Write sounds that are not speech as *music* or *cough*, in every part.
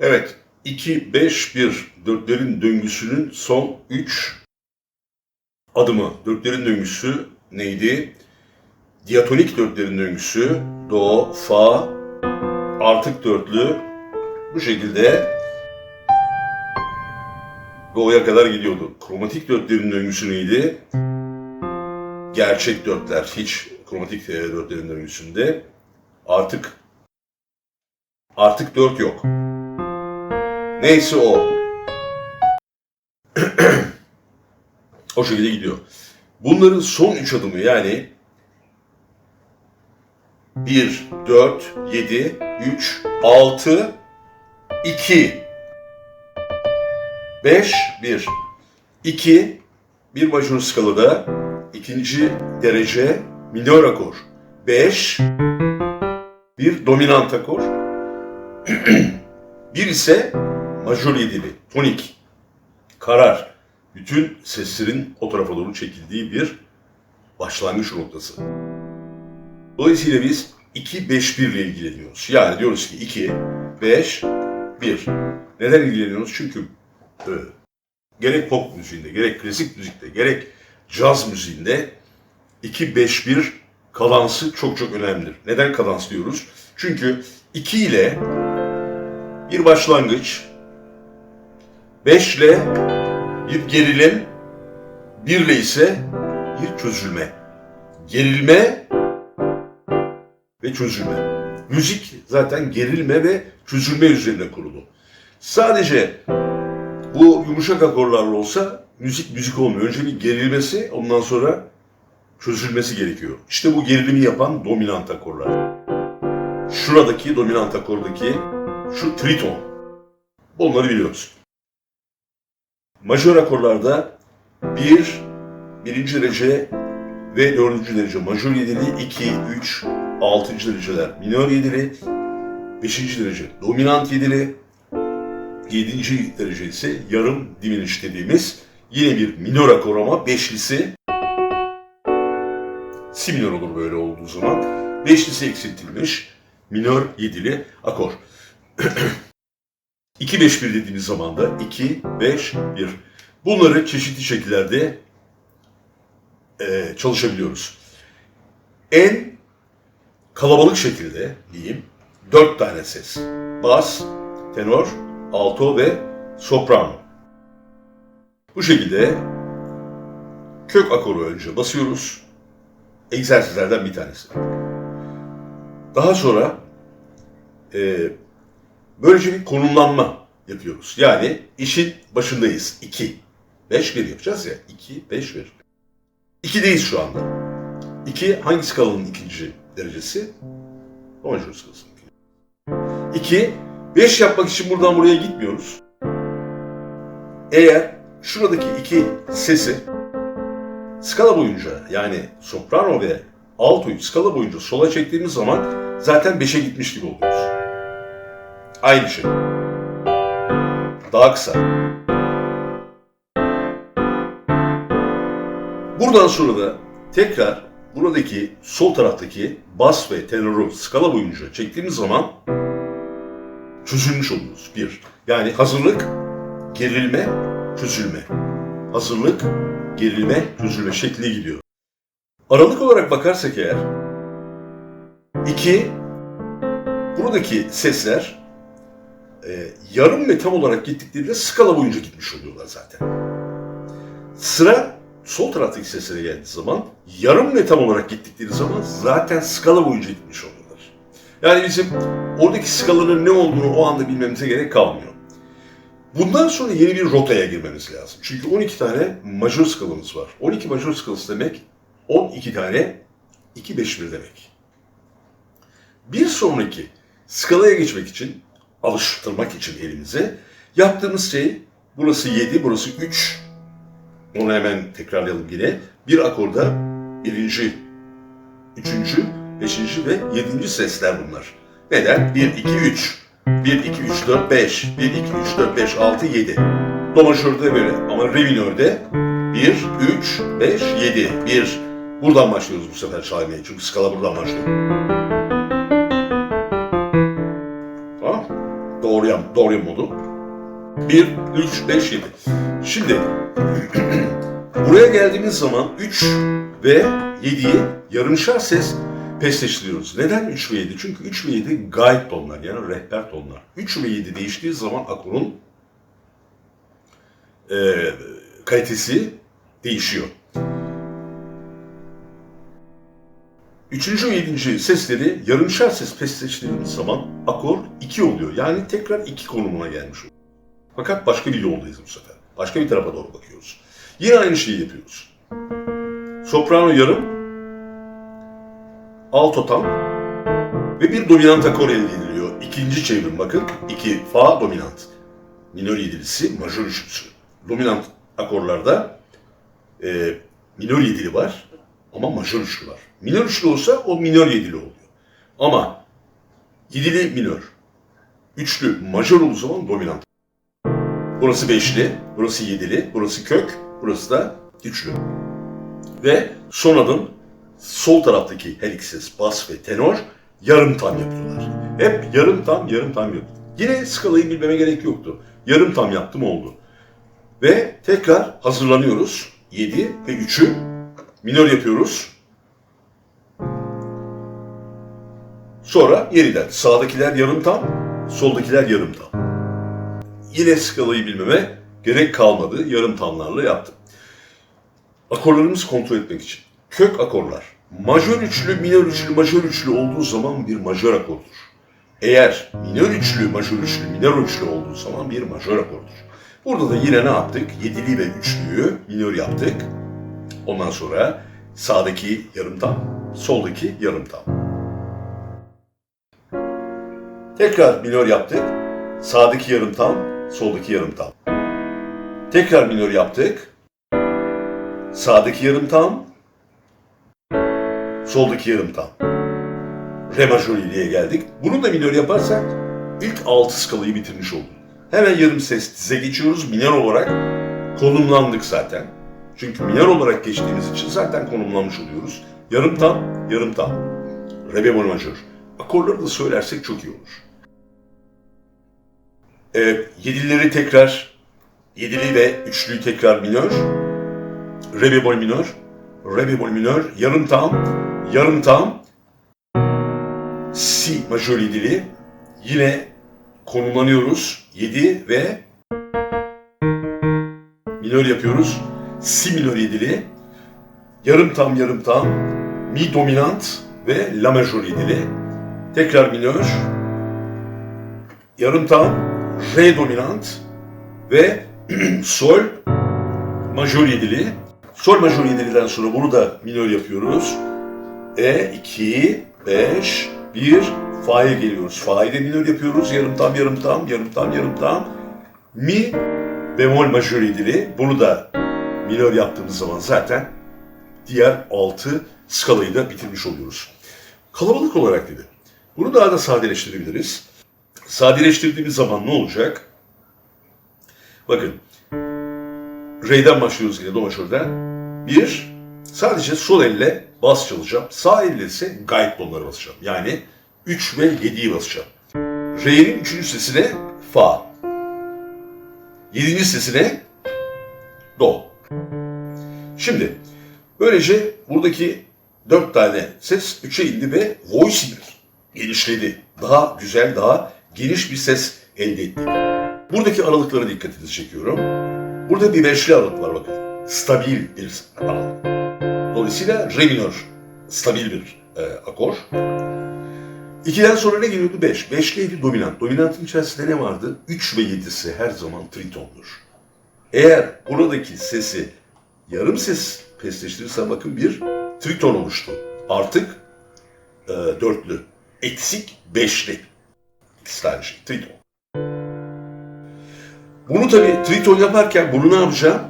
Evet, 2-5-1 dörtlerin döngüsünün son 3 adımı. Dörtlerin döngüsü neydi? Diatonik dörtlerin döngüsü Do, Fa, artık dörtlü bu şekilde Do'ya kadar gidiyordu. Kromatik dörtlerin döngüsü neydi? Gerçek dörtler hiç kromatik e, dörtlerin döngüsünde artık artık dört yok. Neyse o. *clears throat* o şekilde gidiyor. Bunların son üç adımı yani 1, 4, 7, 3, 6, 2, 5, 1. 2, bir majör skalada ikinci derece minör akor. 5, bir dominant akor. *clears throat* bir ise majör yedili, tonik, karar. Bütün seslerin o tarafa doğru çekildiği bir başlangıç noktası. Dolayısıyla biz 2-5-1 ile ilgileniyoruz. Yani diyoruz ki 2, 5, 1. Neden ilgileniyoruz? Çünkü e, gerek pop müziğinde, gerek klasik müzikte, gerek caz müziğinde 2-5-1 kadansı çok çok önemlidir. Neden kadans diyoruz? Çünkü 2 ile bir başlangıç, 5 ile bir gerilim, 1 ile ise bir çözülme. Gerilme ve çözülme. Müzik zaten gerilme ve çözülme üzerine kurulu. Sadece bu yumuşak akorlarla olsa müzik müzik olmuyor. Önce bir gerilmesi ondan sonra çözülmesi gerekiyor. İşte bu gerilimi yapan dominant akorlar. Şuradaki dominant akordaki şu triton. Bunları biliyoruz. Majör akorlarda bir, birinci derece ve dördüncü derece majör yedili, iki, üç, altıncı dereceler minör yedili, beşinci derece dominant yedili, yedinci derece ise yarım diminiş dediğimiz yine bir minör akor ama beşlisi si minör olur böyle olduğu zaman. Beşlisi eksiltilmiş minör yedili akor. *clears throat* 2-5-1 dediğimiz zaman da 2-5-1. Bunları çeşitli şekillerde e, çalışabiliyoruz. En kalabalık şekilde diyeyim dört tane ses. Bas, tenor, alto ve soprano. Bu şekilde kök akoru önce basıyoruz. Egzersizlerden bir tanesi. Daha sonra e, böylece bir konumlanma yapıyoruz. Yani işin başındayız. 2. 5 1 yapacağız ya. 2 5 1. 2'deyiz şu anda. 2 hangi skalanın ikinci derecesi? Do majör skalasının. 2 5 yapmak için buradan buraya gitmiyoruz. Eğer şuradaki iki sesi skala boyunca yani soprano ve altoyu skala boyunca sola çektiğimiz zaman zaten 5'e gitmiş gibi oluyoruz. Aynı şey. Daha kısa. Buradan sonra da tekrar buradaki sol taraftaki bas ve tenoru skala boyunca çektiğimiz zaman çözülmüş oluyoruz. Bir. Yani hazırlık, gerilme, çözülme. Hazırlık, gerilme, çözülme şekli gidiyor. Aralık olarak bakarsak eğer, iki, buradaki sesler e, yarım ve tam olarak gittiklerinde skala boyunca gitmiş oluyorlar zaten. Sıra sol taraftaki seslere geldiği zaman yarım ve tam olarak gittikleri zaman zaten skala boyunca gitmiş oluyorlar. Yani bizim oradaki skalanın ne olduğunu o anda bilmemize gerek kalmıyor. Bundan sonra yeni bir rotaya girmemiz lazım. Çünkü 12 tane majör skalamız var. 12 majör skalası demek 12 tane 2-5-1 demek. Bir sonraki skalaya geçmek için, alıştırmak için elimize yaptığımız şey burası 7, burası 3. Onu hemen tekrarlayalım yine. Bir akorda birinci, üçüncü, beşinci ve yedinci sesler bunlar. Neden? 1, 2, 3. 1, 2, 3, 4, 5. 1, 2, 3, 4, 5, 6, 7. Do majörde böyle ama re minörde 1, 3, 5, 7. 1. Buradan başlıyoruz bu sefer çalmaya çünkü skala buradan başlıyor. Tamam? Doğru yap, doğru Favori modu. 1, 3, 5, 7. Şimdi *clears throat* buraya geldiğimiz zaman 3 ve 7'yi yarımşar ses pesleştiriyoruz. Neden 3 ve 7? Çünkü 3 ve 7 guide tonlar yani rehber tonlar. 3 ve 7 değiştiği zaman akorun e, kalitesi değişiyor. Üçüncü ve yedinci sesleri yarımşar ses pesleştirdiğimiz zaman akor 2 oluyor. Yani tekrar 2 konumuna gelmiş oluyor. Fakat başka bir yoldayız bu sefer. Başka bir tarafa doğru bakıyoruz. Yine aynı şeyi yapıyoruz. Soprano yarım, alto tam ve bir dominant akor elde ediliyor. İkinci çevrim bakın. 2 fa dominant. Minör yedilisi, majör üçlüsü. Dominant akorlarda e, minör yedili var ama majör üçlü var. Minör üçlü olsa o minör yedili oluyor. Ama yedili minör, üçlü majör olduğu zaman dominant. Burası beşli, burası yedili, burası kök, burası da üçlü. Ve son adım sol taraftaki her iki ses bas ve tenor yarım tam yapıyorlar. Hep yarım tam, yarım tam yapıyor. Yine skalayı bilmeme gerek yoktu. Yarım tam yaptım oldu. Ve tekrar hazırlanıyoruz. 7 ve 3'ü minör yapıyoruz. Sonra yeniden sağdakiler yarım tam, soldakiler yarım tam. Yine skalayı bilmeme gerek kalmadı. Yarım tamlarla yaptım. Akorlarımızı kontrol etmek için. Kök akorlar. Majör üçlü, minör üçlü, majör üçlü olduğu zaman bir majör akordur. Eğer minör üçlü, majör üçlü, minör üçlü olduğu zaman bir majör akordur. Burada da yine ne yaptık? Yedili ve üçlüyü minör yaptık. Ondan sonra sağdaki yarım tam, soldaki yarım tam. Tekrar minör yaptık. Sağdaki yarım tam, soldaki yarım tam. Tekrar minör yaptık. Sağdaki yarım tam, soldaki yarım tam. Re majöriliğe geldik. Bunu da minör yaparsak ilk altı skalayı bitirmiş olduk. Hemen yarım ses dize geçiyoruz. Minör olarak konumlandık zaten. Çünkü minör olarak geçtiğimiz için zaten konumlanmış oluyoruz. Yarım tam, yarım tam. Re bemol majör. Akorları da söylersek çok iyi olur. Ee, yedilileri tekrar, yedili ve üçlüyü tekrar minör. Re bemol minör, re bemol minör, yarım tam, yarım tam, si majör yedili. Yine konumlanıyoruz. 7 ve minör yapıyoruz. Si minör yedili. Yarım tam yarım tam. Mi dominant ve la majör yedili. Tekrar minör. Yarım tam. Re dominant ve *clears throat* sol majör yedili. Sol majör yediliden sonra bunu da minör yapıyoruz. E 2 5 1 Fa'ya geliyoruz. Fa'yı da minör yapıyoruz. Yarım tam, yarım tam, yarım tam, yarım tam. Mi bemol majör yedili. Bunu da minör yaptığımız zaman zaten diğer altı skalayı da bitirmiş oluyoruz. Kalabalık olarak dedi. Bunu daha da sadeleştirebiliriz. Sadeleştirdiğimiz zaman ne olacak? Bakın. Re'den başlıyoruz yine do. Bir, sadece sol elle bas çalacağım. Sağ elle ise guide tonları basacağım. Yani 3 ve 7'yi basacağım. Re'nin 3. sesine Fa. 7. sesine Do. Şimdi böylece buradaki 4 tane ses 3'e indi ve voice'dir. Genişledi. Daha güzel, daha geniş bir ses elde ettik. Buradaki aralıklara dikkatinizi çekiyorum. Burada bir beşli aralık var bakın. Stabil bir aralık. Dolayısıyla re minör stabil bir e, akor. İkiden sonra ne geliyordu? Beş. Beşliydi dominant. Dominantın içerisinde ne vardı? Üç ve yedisi her zaman tritondur. Eğer buradaki sesi yarım ses pesleştirirsen bakın bir triton oluştu. Artık e, dörtlü. Eksik beşli. İkisi tane şey. Triton. Bunu tabii triton yaparken bunu ne yapacağım?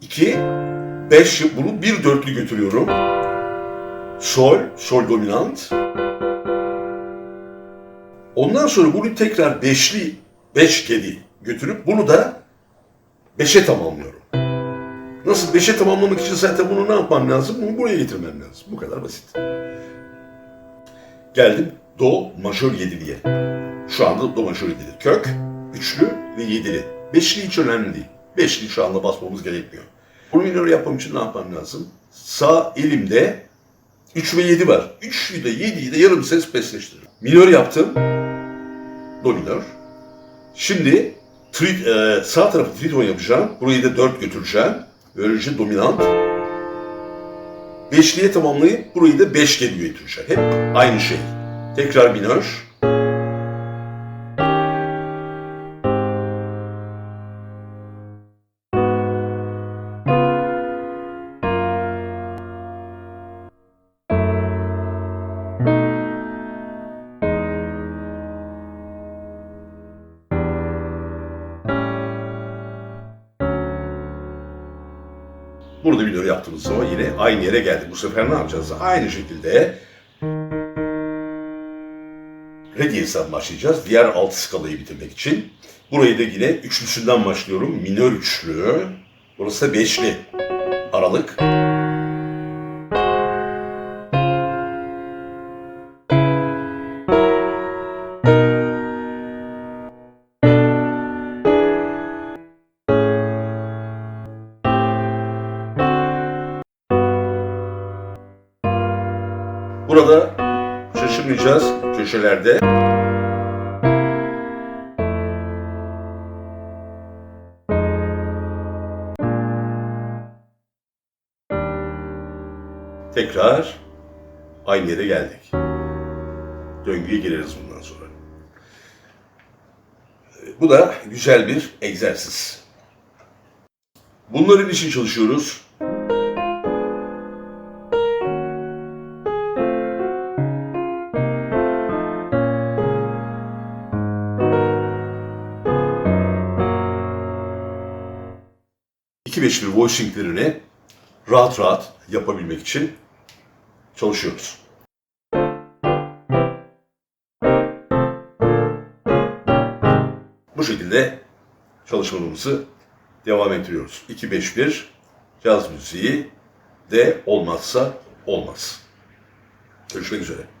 İki, beş, bunu bir dörtlü götürüyorum. Sol, sol dominant. Ondan sonra bunu tekrar beşli, beş kedi götürüp bunu da beşe tamamlıyorum. Nasıl beşe tamamlamak için zaten bunu ne yapmam lazım? Bunu buraya getirmem lazım. Bu kadar basit. Geldim do majör yediliye. Şu anda do majör yedili. Kök, üçlü ve yedili. Beşli hiç önemli değil. Beşli şu anda basmamız gerekmiyor. Bunu minör yapmam için ne yapmam lazım? Sağ elimde 3 ve 7 var. 3'ü de 7'yi de yarım ses besleştiriyorum. Minör yaptım. Do minör. Şimdi trit, e, sağ tarafı triton yapacağım. Burayı da 4 götüreceğim. Böylece dominant. Beşliye tamamlayıp burayı da 5 geliyor getireceğim. Hep aynı şey. Tekrar minör. Burada minör yaptığımız zaman yine aynı yere geldik. Bu sefer ne yapacağız? Aynı şekilde Re diyezden başlayacağız. Diğer alt skalayı bitirmek için. Burayı da yine üçlüsünden başlıyorum. Minör üçlü. Burası da beşli. Aralık. Burada şaşırmayacağız köşelerde. Tekrar aynı yere geldik. Döngüye gireriz bundan sonra. Bu da güzel bir egzersiz. Bunların için çalışıyoruz. İki beşli voicinglerini rahat rahat yapabilmek için çalışıyoruz. Bu şekilde çalışmalarımızı devam ettiriyoruz. 2-5-1 caz müziği de olmazsa olmaz. Görüşmek üzere.